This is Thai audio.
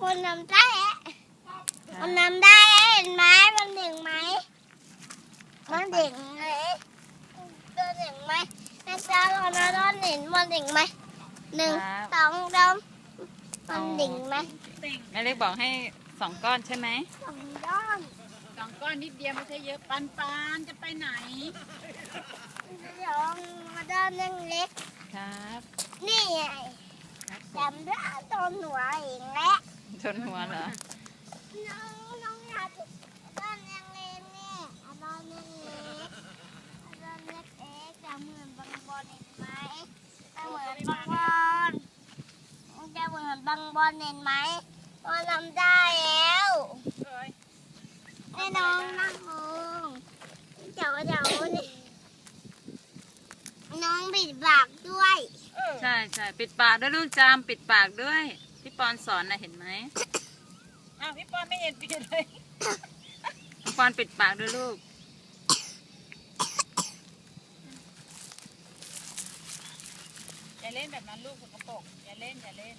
คนทำได้อะมันทำได้อะเห็นไหมมันเด็กไหมมันเด็กไหมเดินเด็กไหมนะจ๊ะเรานะตอนเห็นมันเด็กไหมหนึ่งครับสองสามมันเด็กไหมแม่เล็กบอกให้สองก้อนใช่ไหมสองด้านสองก้อนนิดเดียวไม่ใช่เยอะปันปันจะไปไหนเดี๋ยวมาด้านยังเล็กครับ นี่ไงครับจำได้ตอนหัวเองแหละ ชนหัวเหรอ น้องน้องอยากด้านยังเล็กนี่อะด้านยังเล็กอะด้านเล็กเอ๊ะจะเหมือนบางบอลเห็นไหมจะเหมือนบางบอลจะเหมือนบางบอลเห็นไหมมันทำได้แล้วแน่น้อนนะคงเดี๋ยวเดี๋ยวนี่น้องบิดปากด้วย ใช่ใช่ปิดปากด้วยลูกจามปิดปากด้วย พี่ปอนสอนนะเห็นไหมอ้าวพี่ปอนไม่เห็นเปลี่ยนเลยน้องปอนปิดปากด้วยลูก อย่าเล่นแบบนั้นลูกสกปรกอย่าเล่นอย่าเล่น